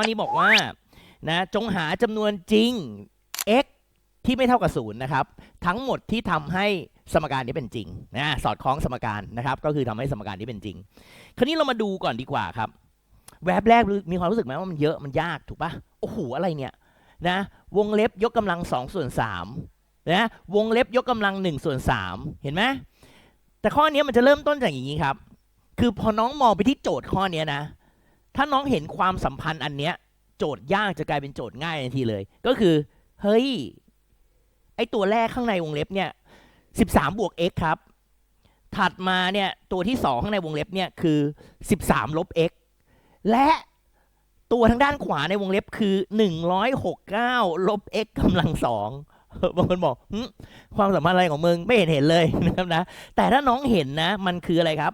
ข้อนี้บอกว่านะจงหาจำนวนจริง x ที่ไม่เท่ากับศูนย์นะครับ ทั้งหมดที่ทำให้สมการนี้เป็นจริงนะสอดคล้องสมการนะครับ ก็คือทำให้สมการนี้เป็นจริง คราวนี้เรามาดูก่อนดีกว่าครับ แวบแรกมีความรู้สึกไหมว่ามันเยอะมันยากถูกปะโอ้โหอะไรเนี่ยนะวงเล็บยกกำลัง2ส่วน3นะวงเล็บยกกำลัง1ส่วน3เห็นไหมแต่ข้อนี้มันจะเริ่มต้นจากอย่างนี้ครับ คือพอน้องมองไปที่โจทย์ข้อนี้นะ ถ้าน้องเห็นความสัมพันธ์อันเนี้ย โจทย์ยากจะกลายเป็นโจทย์ง่ายทันทีเลย ก็คือ เฮ้ย ไอตัวแรกข้างในวงเล็บเนี่ย13บวก x ครับ ถัดมาเนี่ยตัวที่2ข้างในวงเล็บเนี่ยคือ13ลบ x และตัวทางด้านขวาในวงเล็บคือ169ลบ x กำลังสองบางคนบอกความสัมพันธ์อะไรของมึงไม่เห็นเห็นเลยนะครับนะ แต่ถ้าน้องเห็นนะ มันคืออะไรครับ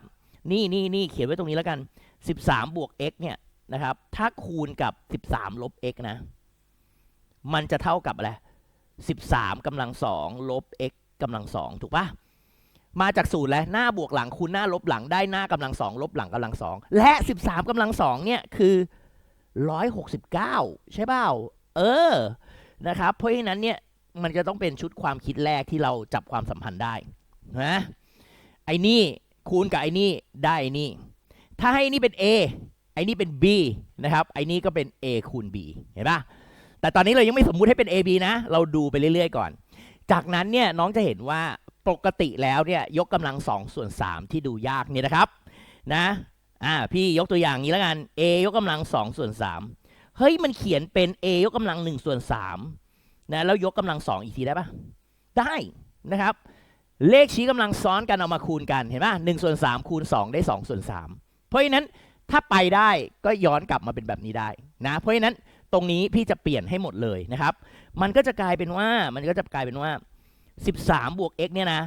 นี่นี่นี่เขียนไว้ตรงนี้แล้วกัน 13 บวก x เนี่ยนะครับ ถ้าคูณกับ 13 ลบ x นะ มันจะเท่ากับอะไร 13กำลังสองลบ x กำลังสองถูกปะมาจากสูตรแล้วหน้าบวกหลังคูณหน้าลบหลังได้หน้ากำลังสองลบหลังกำลังสองและ 13กำลังสองเนี่ยคือ169 ใช่เปล่า เออ นะครับ เพราะฉะนั้นเนี่ย มันจะต้องเป็นชุดความคิดแรกที่เราจับความสัมพันธ์ได้ นะ ไอ้นี่คูณกับไอ้นี่ได้ไอ้นี่ ถ้าให้นี่เป็น A ไอ้นี่เป็น B นะครับไอ้นี่ก็เป็น A คูณ B เห็นปะแต่ตอนนี้เรายังไม่สมมุติให้เป็น AB นะ เราดูไปเรื่อยๆก่อน จากนั้นเนี่ยน้องจะเห็นว่าปกติแล้วเนี่ยยกกำลัง2ส่วน3ที่ดูยากเนี่ยนะครับนะอ่าพี่ยกตัวอย่างนี้แล้วกัน a ยกกำลัง2ส่วน3เฮ้ยมันเขียนเป็น a ยกกำลัง1ส่วน3นะแล้วยกกำลัง 2 อีกทีได้ปะได้นะครับ เลขชี้กำลังซ้อนกันเอามาคูณกันเห็นปะ1ส่วน3คูณ 2 ได้2ส่วน3 ราะฉะนั้นถ้าไปได้ก็ย้อนกลับมาเป็นแบบนี้ได้นะเพราะฉะนั้นตรงนี้พี่จะเปลี่ยนให้หมดเลยนะครับ มันก็จะกลายเป็นว่ามันก็จะกลายเป็นว่า 13 บวก x เนี่ยนะ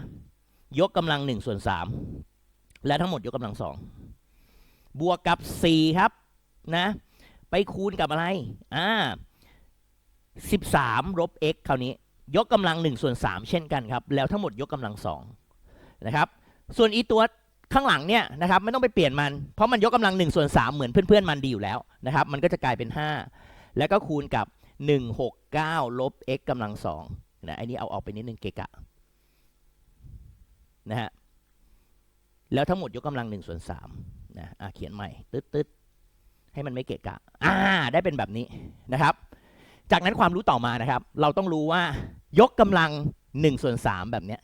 ยกกำลัง1ส่วน3และทั้งหมดยกกำลัง 2 บวกกับ 4 ครับนะ ไปคูณกับอะไรอ่า13ลบ x คราวนี้ ยกกำลัง1ส่วน3เช่นกันครับ แล้วทั้งหมดยกกำลัง2นะครับ ส่วนอีตัว ข้างหลังเนี่ยนะครับไม่ต้องไปเปลี่ยนมัน เพราะมันยกกำลัง1ส่วน3เหมือนเพื่อนๆมันดีอยู่แล้วนะครับมันก็จะกลายเป็น 5 แล้วก็คูณกับ 169 ลบ x กำลัง2นะไอ้นี้เอาออกไปนิดนึงเกะกะนะฮะแล้วทั้งหมดยกกำลัง1ส่วน3นะอะเขียนใหม่ตึ๊ดตึ๊ดให้มันไม่เกะกะอ่าได้เป็นแบบนี้นะครับ จากนั้นความรู้ต่อมานะครับ เราต้องรู้ว่ายกกำลัง1ส่วน3แบบเนี้ย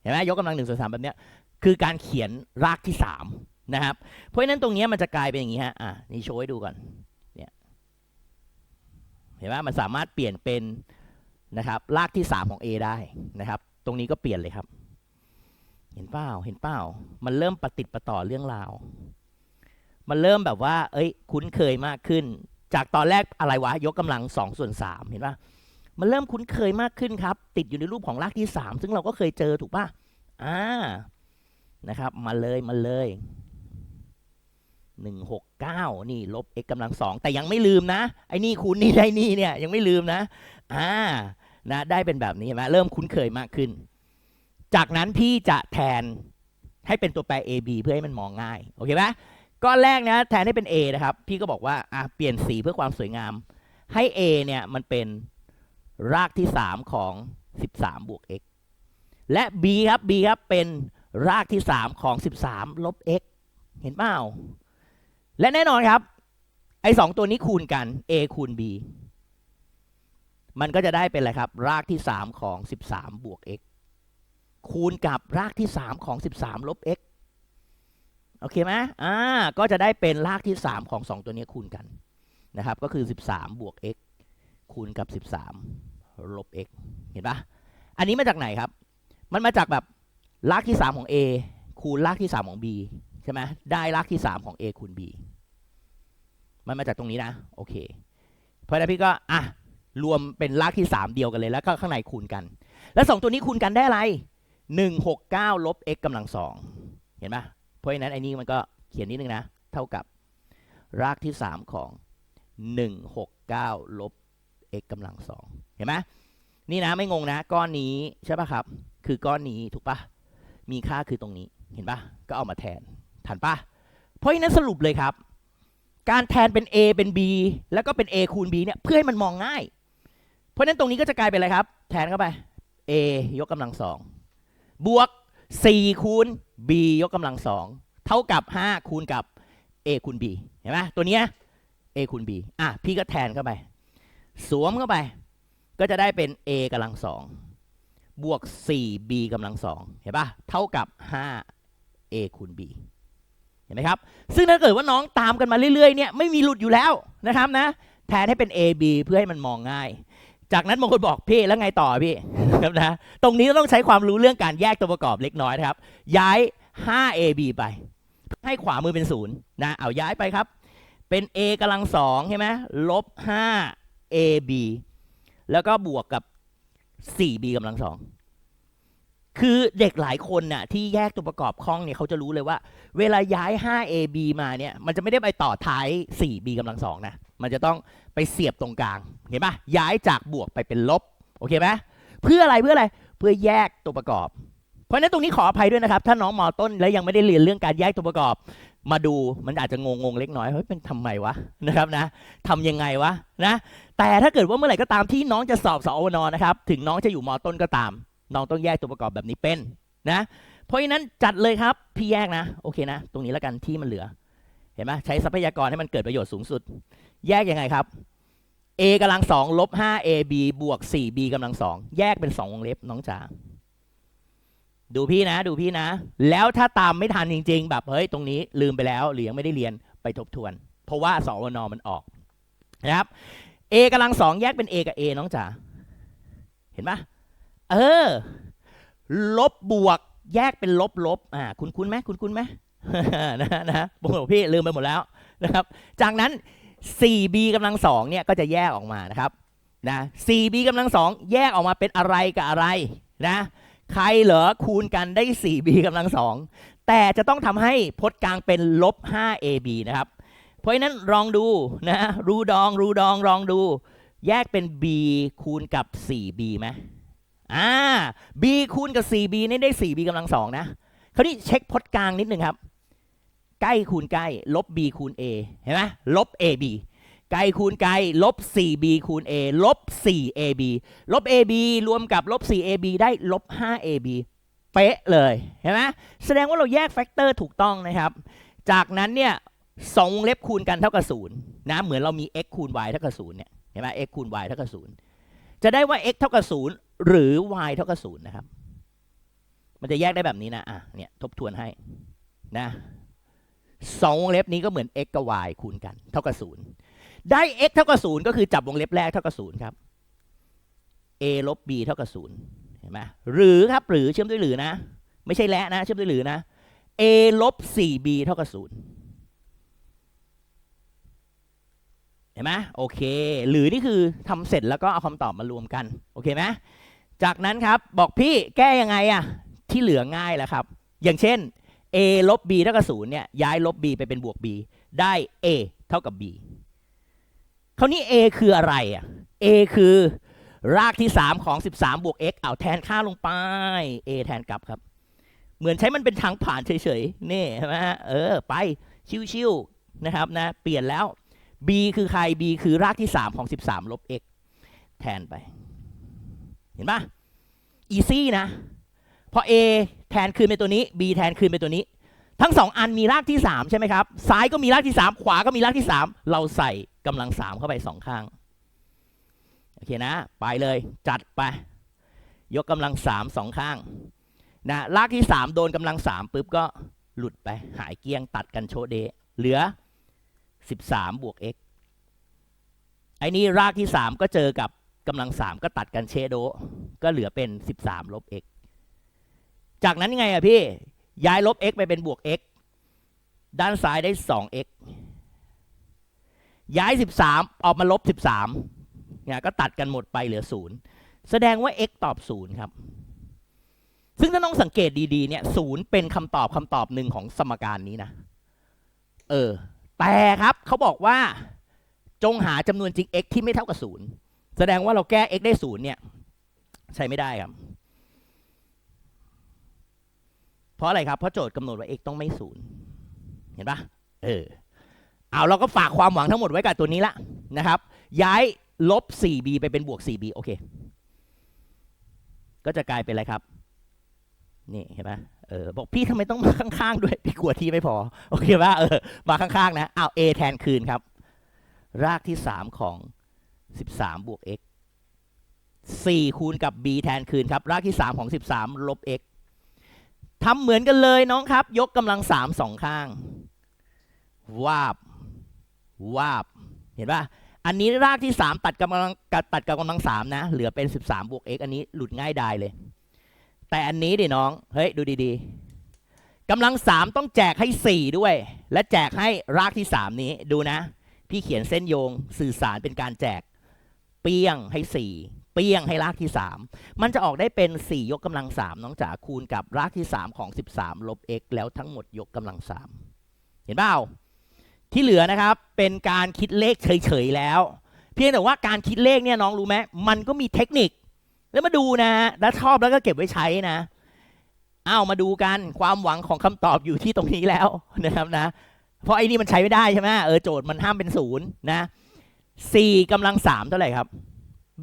เห็นไหมยกกำลัง1ส่วน3แบบเนี้ย คือการเขียนรากที่3นะครับ เพราะฉะนั้นตรงนี้มันจะกลายเป็นอย่างนี้ฮะอะนี่โชว์ให้ดูก่อนเนี่ยเห็นไหมมันสามารถเปลี่ยนเป็นนะครับรากที่ 3 ของ A ได้นะครับ ตรงนี้ก็เปลี่ยนเลยครับ เห็นเปล่าเห็นเปล่ามันเริ่มประติดประต่อเรื่องราว มันเริ่มแบบว่า เอ้ย คุ้นเคยมากขึ้น จากตอนแรกอะไรวะยกกำลัง2ส่วน3เห็นป่ะมันเริ่มคุ้นเคยมากขึ้นครับ ติดอยู่ในรูปของรากที่ 3 ซึ่งเราก็เคยเจอถูกป่ะอ่า นะครับ มาเลยมาเลย169นี่ลบ x กำลังสองแต่ยังไม่ลืมนะ ไอ้นี่คูณนี่ได้นี่เนี่ยยังไม่ลืมนะ อ่านะได้เป็นแบบนี้เห็นไหมเริ่มคุ้นเคยมากขึ้น จากนั้นพี่จะแทนให้เป็นตัวแปร a b เพื่อให้มันมองง่าย โอเคไหมก้อนแรกนะแทนให้เป็น a นะครับ พี่ก็บอกว่าอะเปลี่ยนสีเพื่อความสวยงาม ให้ a เนี่ยมันเป็นรากที่ 3 ของ 13 บวก x และ b ครับ b ครับเป็น รากที่ 3 ของ 13 ลบ x เห็นเปล่า และแน่นอนครับ ไอ้สองตัวนี้คูณกัน a คูณ b มันก็จะได้เป็นอะไรครับ รากที่ 3 ของ 13 บวก x คูณกับรากที่ 3 ของ 13 ลบ x โอเคไหมอ่า ก็จะได้เป็นรากที่ 3 ของ 2 ตัวนี้คูณกันนะครับ ก็คือ 13 บวก x คูณกับ 13 ลบ x เห็นปะอันนี้มาจากไหนครับ มันมาจากแบบ รากที่ 3 ของ a คูณรากที่ 3 ของ b ใช่ไหมได้รากที่ 3 ของ a คูณ b มันมาจากตรงนี้นะ โอเค เพราะนั้นพี่ก็อะรวมเป็นรากที่ 3 เดียวกันเลยแล้วก็ข้างในคูณกัน แล้ว 2 ตัวนี้คูณกันได้อะไร 169ลบ x กำลังสองเห็นปะเพราะฉะนั้นไอ้นี้มันก็เขียนนิดนึงนะ เท่ากับรากที่ 3 ของ 169ลบ x กำลังสองเห็นไหมนี่นะไม่งงนะ ก้อนนี้ใช่ปะครับ คือก้อนนี้ถูกปะ มีค่าคือตรงนี้เห็นปะก็เอามาแทนทันปะเพราะฉะนั้นสรุปเลยครับ การแทนเป็น a เป็น b แล้วก็เป็น a คูณ b เนี่ยเพื่อให้มันมองง่าย เพราะนั้นตรงนี้ก็จะกลายเป็นอะไรครับ แทนเข้าไป a ยกกำลังสองบวก 4 คูณ b ยกกำลังสองเท่ากับ 5 คูณกับ a คูณ b เห็นไหมตัวเนี้ย a คูณ b อะพี่ก็แทนเข้าไป สวมเข้าไป ก็จะได้เป็น a กำลังสอง บวก 4b กำลังสองเห็นปะเท่ากับ 5a คูณ b เห็นไหมครับ ซึ่งถ้าเกิดว่าน้องตามกันมาเรื่อยๆเนี่ยไม่มีหลุดอยู่แล้วนะครับนะ แทนให้เป็น a b เพื่อให้มันมองง่าย จากนั้นบางคนบอกพี่แล้วไงต่อพี่ครับนะ ตรงนี้ต้องใช้ความรู้เรื่องการแยกตัวประกอบเล็กน้อยนะครับ ย้าย 5ab ไป ให้ขวามือเป็นศูนย์นะ เอาย้ายไปครับ เป็น a กำลังสองใช่ไหมลบ 5ab แล้วก็บวกกับ 4b กำลังสองคือเด็กหลายคนน่ะที่แยกตัวประกอบคล่องเนี่ยเขาจะรู้เลยว่า เวลาย้าย 5ab มาเนี่ยมันจะไม่ได้ไปต่อท้าย 4b กำลังสองนะมันจะต้องไปเสียบตรงกลางเห็นปะย้ายจากบวกไปเป็นลบโอเคไหมเพื่ออะไรเพื่ออะไรเพื่อแยกตัวประกอบ เพราะฉะนั้นตรงนี้ขออภัยด้วยนะครับ ถ้าน้องมอต้นแล้วยังไม่ได้เรียนเรื่องการแยกตัวประกอบ มาดูมันอาจจะงงงๆเล็กน้อยเฮ้ยเป็นทำไมวะนะครับนะทำยังไงวะนะแต่ถ้าเกิดว่าเมื่อไหร่ก็ตามที่น้องจะสอบสอวนนะครับถึงน้องจะอยู่มอต้นก็ตาม น้องต้องแยกตัวประกอบแบบนี้เป็นนะเพราะฉะนั้นจัดเลยครับพี่แยกนะโอเคนะ ตรงนี้แล้วกันที่มันเหลือ เห็นไหมใช้ทรัพยากรให้มันเกิดประโยชน์สูงสุด แยกยังไงครับ a กำลังสองลบ 5ab บวก 4b กำลังสองแยกเป็น2วงเล็บน้องจ๋า ดูพี่นะ ดูพี่นะ แล้วถ้าตามไม่ทันจริง ๆ แบบเฮ้ยตรงนี้ลืมไปแล้วหรือยังไม่ได้เรียนไปทบทวน เพราะว่าสวนมันออกนะครับ a กำลังสองแยกเป็น a กับ a น้องจ๋าเห็นปะเออ ลบบวกแยกเป็นลบลบอ่าคุณคุณไหมคุณคุณไหมนะนะบอกพี่ลืมไปหมดแล้วนะครับ จากนั้น 4b กำลังสองเนี่ยก็จะแยกออกมานะครับนะ 4b กำลังสองแยกออกมาเป็นอะไรกับอะไรนะ ใครเหรอคูณกันได้ 4b กำลังสองแต่จะต้องทำให้พจน์กลางเป็นลบ 5ab นะครับ เพราะฉะนั้นลองดูนะรูดองรูดองลองดู แยกเป็น b คูณกับ 4b ไหมอ่า b คูณกับ 4b นี่ได้ 4b กำลังสองนะคราวนี้เช็คพจน์กลางนิดนึงครับ ใกล้คูณใกล้ ลบ b คูณ a เห็นไหมลบ ab ไกลคูณไกลลบ 4b คูณ a ลบ 4ab ลบ ab รวมกับลบ 4ab ได้ลบ 5ab เป๊ะเลยเห็นไหมแสดงว่าเราแยกแฟกเตอร์ถูกต้องนะครับ จากนั้นเนี่ยสองเล็บคูณกันเท่ากับศูนย์นะเหมือนเรามี x คูณ y เท่ากับศูนย์เนี่ยเห็นไหม x คูณ y เท่ากับศูนย์จะได้ว่า x เท่ากับศูนย์หรือ y เท่ากับศูนย์นะครับ มันจะแยกได้แบบนี้นะอะเนี่ยทบทวนให้นะสองวงเล็บนี้ก็เหมือน x กับ y คูณกัน เท่ากับศูนย์ ได้ x เท่ากับศูนย์ก็คือจับวงเล็บแรกเท่ากับศูนย์ครับ a ลบ b เท่ากับศูนย์เห็นไหมหรือครับหรือเชื่อมด้วยหรือนะ ไม่ใช่และนะ เชื่อมด้วยหรือนะ a ลบ 4b เท่ากับศูนย์เห็นไหมโอเค หรือนี่คือทำเสร็จแล้วก็เอาคำตอบมารวมกัน โอเคไหมจากนั้นครับบอกพี่แก้ยังไงอะที่เหลือง่ายแล้วครับ อย่างเช่น a ลบ b เท่ากับศูนย์เนี่ยย้ายลบ b ไปเป็นบวก b ได้ a เท่ากับ b คราวนี้ a คืออะไรอะ a คือรากที่ 3 ของ 13 บวก x เอาแทนค่าลงไป a แทนกลับครับ เหมือนใช้มันเป็นทางผ่านเฉยๆ นี่ใช่ไหมฮะเออ ไป ชิวๆ นะครับนะ เปลี่ยนแล้ว b คือใคร b คือรากที่ 3 ของ 13 ลบ x แทนไป เห็นปะ easy นะ พอ a แทนคืนเป็นตัวนี้ b แทนคืนเป็นตัวนี้ ทั้งสองอันมีรากที่ 3 ใช่ไหมครับ ซ้ายก็มีรากที่ 3 ขวาก็มีรากที่ 3 เราใส่กำลัง 3 เข้าไปสองข้าง โอเคนะ ไปเลยจัดไป ยกกำลัง3สองข้างนะรากที่ 3 โดนกำลัง 3ปุ๊บก็หลุดไปหายเกี้ยงตัดกันโชเด เหลือ 13 บวก x ไอ้นี่รากที่ 3 ก็เจอกับกำลัง 3 ก็ตัดกันเชโด ก็เหลือเป็น 13 ลบ x จากนั้นยังไงอะพี่ ย้ายลบ x ไปเป็นบวก x ด้านซ้ายได้ 2x ย้าย 13 ออกมาลบ 13เนี่ยก็ตัดกันหมดไปเหลือ 0 แสดงว่า x ตอบ 0 ครับ ซึ่งถ้าน้องสังเกตดีๆเนี่ย0เป็นคำตอบคำตอบหนึ่งของสมการนี้นะ เออ แต่ครับเขาบอกว่า จงหาจำนวนจริง x ที่ไม่เท่ากับ 0 แสดงว่าเราแก้ x ได้ 0 เนี่ย ใช้ไม่ได้ครับ เพราะอะไรครับ เพราะโจทย์กำหนดว่า x ต้องไม่ศูนย์เห็นปะเออเอาเราก็ฝากความหวังทั้งหมดไว้กับตัวนี้ละนะครับ ย้ายลบ 4b ไปเป็นบวก 4b โอเค ก็จะกลายเป็นอะไรครับ นี่เห็นไหมเออบอกพี่ทำไมต้องมาข้างๆ ด้วย พี่กลัวที่ไม่พอ โอเคป่ะเออมาข้างๆ นะอ้าว a แทนคืนครับ รากที่ 3 ของ 13 บวก x 4 คูณกับ b แทนคืนครับ รากที่ 3 ของ 13 ลบ x ทำเหมือนกันเลยน้องครับ ยกกำลัง3สองข้าง วาบ วาบ เห็นป่ะ อันนี้รากที่ 3 ตัดกำลังตัดกับกำลัง3นะ เหลือเป็น 13 บวก x อันนี้หลุดง่ายดายเลย แต่อันนี้ดิน้อง เฮ้ย ดูดีๆกำลัง3ต้องแจกให้ 4 ด้วย และแจกให้รากที่ 3 นี้ดูนะ พี่เขียนเส้นโยงสื่อสารเป็นการแจก เปี้ยงให้ 4 เปี้ยงให้รากที่ 3 มันจะออกได้เป็น 4 ยกกำลัง 3 น้องจ๋าคูณกับรากที่ 3 ของ 13 ลบ x แล้วทั้งหมดยกกำลัง 3 เห็นเปล่า ที่เหลือนะครับเป็นการคิดเลขเฉยๆแล้ว เพียงแต่ว่าการคิดเลขเนี่ยน้องรู้ไหมมันก็มีเทคนิค แล้วมาดูนะฮะแล้วชอบแล้วก็เก็บไว้ใช้นะอ้าวมาดูกันความหวังของคำตอบอยู่ที่ตรงนี้แล้วนะครับนะ เพราะไอ้นี่มันใช้ไม่ได้ใช่ไหมเออโจทย์มันห้ามเป็นศูนย์นะสี่กำลังสามเท่าไหร่ครับ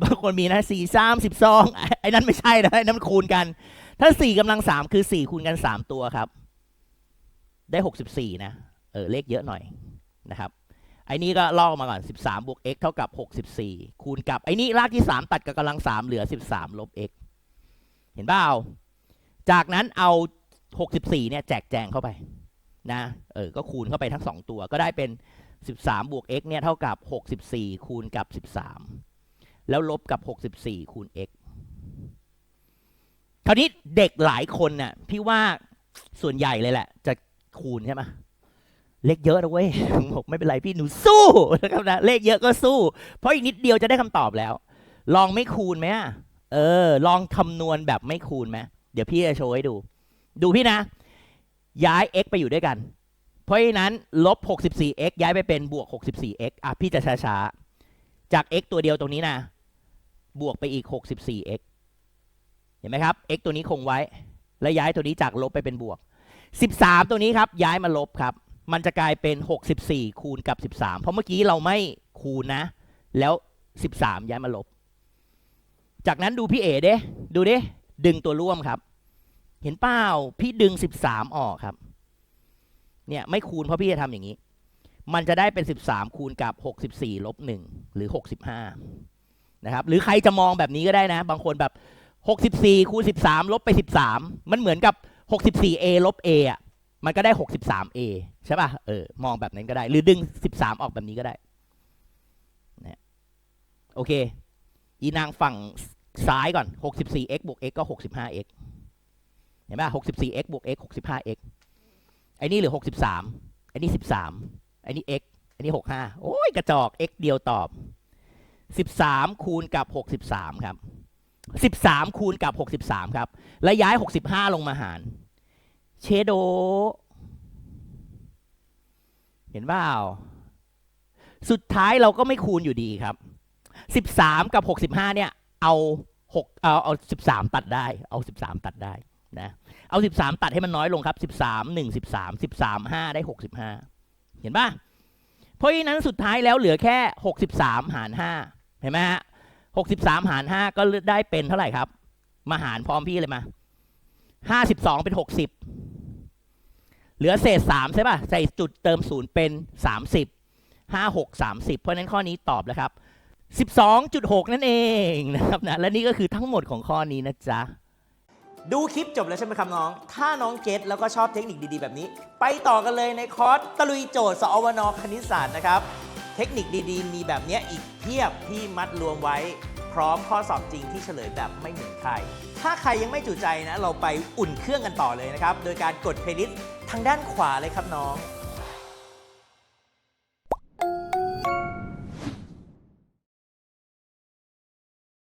บางคนมีนะสี่สามสิบสองไอ้นั้นไม่ใช่นะไอ้นั้นมันคูณกัน ถ้าสี่กำลังสามคือสี่คูณกันสามตัวครับ ได้หกสิบสี่นะ เออเลขเยอะหน่อยนะครับไอ้นี่ก็ลอกมาก่อน13บสามบวก x เท่ากับ64คูณกับไอ้นี่รากที่3ตัดกับกำลัง3เหลือ13ลบ x เห็นเปล่าจากนั้นเอา64เนี่ยแจกแจงเข้าไปนะเออก็คูณเข้าไปทั้ง2ตัวก็ได้เป็น13บสามบวก x เนี่ยเท่ากับ64คูณกับ13 แล้วลบกับ 64 คูณ x คราวนี้เด็กหลายคนน่ะพี่ว่าส่วนใหญ่เลยแหละ จะคูณใช่ไหมเลขเยอะนะเว้ยบอกไม่เป็นไรพี่หนูสู้นะครับนะเลขเยอะก็สู้ เพราะอีกนิดเดียวจะได้คำตอบแล้ว ลองไม่คูณไหมเออ ลองคำนวณแบบไม่คูณไหมเดี๋ยวพี่จะโชว์ให้ดู ดูพี่นะ ย้าย x ไปอยู่ด้วยกัน เพราะฉะนั้นลบ 64x ย้ายไปเป็นบวก 64x อะพี่จะช้าๆ จาก x ตัวเดียวตรงนี้นะ บวกไปอีก 64x เห็นไหมครับ x ตัวนี้คงไว้ แล้วย้ายตัวนี้จากลบไปเป็นบวก 13 ตัวนี้ครับ ย้ายมาลบครับ มันจะกลายเป็น 64 คูณกับ 13 เพราะเมื่อกี้เราไม่คูณนะ แล้ว 13 ย้ายมาลบ จากนั้นดูพี่เอ๋เด้ดูดิดึงตัวร่วมครับ เห็นเปล่าพี่ดึง 13 ออกครับ เนี่ยไม่คูณเพราะพี่จะทำอย่างนี้ มันจะได้เป็น 13 คูณกับ 64ลบ1 หรือ 65 นะครับ หรือใครจะมองแบบนี้ก็ได้นะ บางคนแบบ 64คูณ13 ลบไป 13 มันเหมือนกับ 64a ลบ a อะ มันก็ได้ 63a ใช่ป่ะ เออ มองแบบนั้นก็ได้ หรือดึง 13 ออกแบบนี้ก็ได้นะโอเค อีนางฝั่งซ้ายก่อน 64x บวก x ก็ 65x เห็นป่ะ 64x บวก x 65x ไอ้นี่เหลือ 63ไอ้นี่ 13ไอ้นี่ x ันนี้หกห้าโอ้ยกระจอก x เดียวตอบสิบสามคูณกับหกสิบสามครับสิบสามคูณกับหกสิบสามครับ และย้ายหกสิบห้าลงมาหาร เชโด เห็นว่าสุดท้ายเราก็ไม่คูณอยู่ดีครับสิบสามกับหกสิบห้าเนี่ย เอาหกเอาเอาสิบสามตัดได้ เอาสิบสามตัดได้นะ เอาสิบสามตัดให้มันน้อยลงครับสิบสามหนึ่งสิบสามสิบสามห้าได้หกสิบห้าเห็นป่ะ เพราะฉะนั้นสุดท้ายแล้วเหลือแค่ 63 หาร 5 เห็นไหมฮะ63 หาร 5 ก็ได้เป็นเท่าไหร่ครับ มาหารพร้อมพี่เลยมา 52 เป็น 60 เหลือเศษ 3 ใช่ป่ะ ใส่จุดเติม0เป็น 30 5 6 30 เพราะฉะนั้นข้อนี้ตอบแล้วครับ 12.6 นั่นเองนะครับนะ และนี่ก็คือทั้งหมดของข้อนี้นะจ๊ะ ดูคลิปจบแล้วใช่ไหมครับน้อง ถ้าน้องเก็ตแล้วก็ชอบเทคนิคดีๆ แบบนี้ ไปต่อกันเลยในคอร์สตะลุยโจทย์สอวนคณิตศาสตร์นะครับ เทคนิคดีๆ มีแบบเนี้ยอีกเพียบที่มัดรวมไว้พร้อมข้อสอบจริงที่เฉลยแบบไม่เหมือนใคร ถ้าใครยังไม่จุใจนะ เราไปอุ่นเครื่องกันต่อเลยนะครับ โดยการกดเพลย์ลิสต์ทางด้านขวาเลยครับน้อง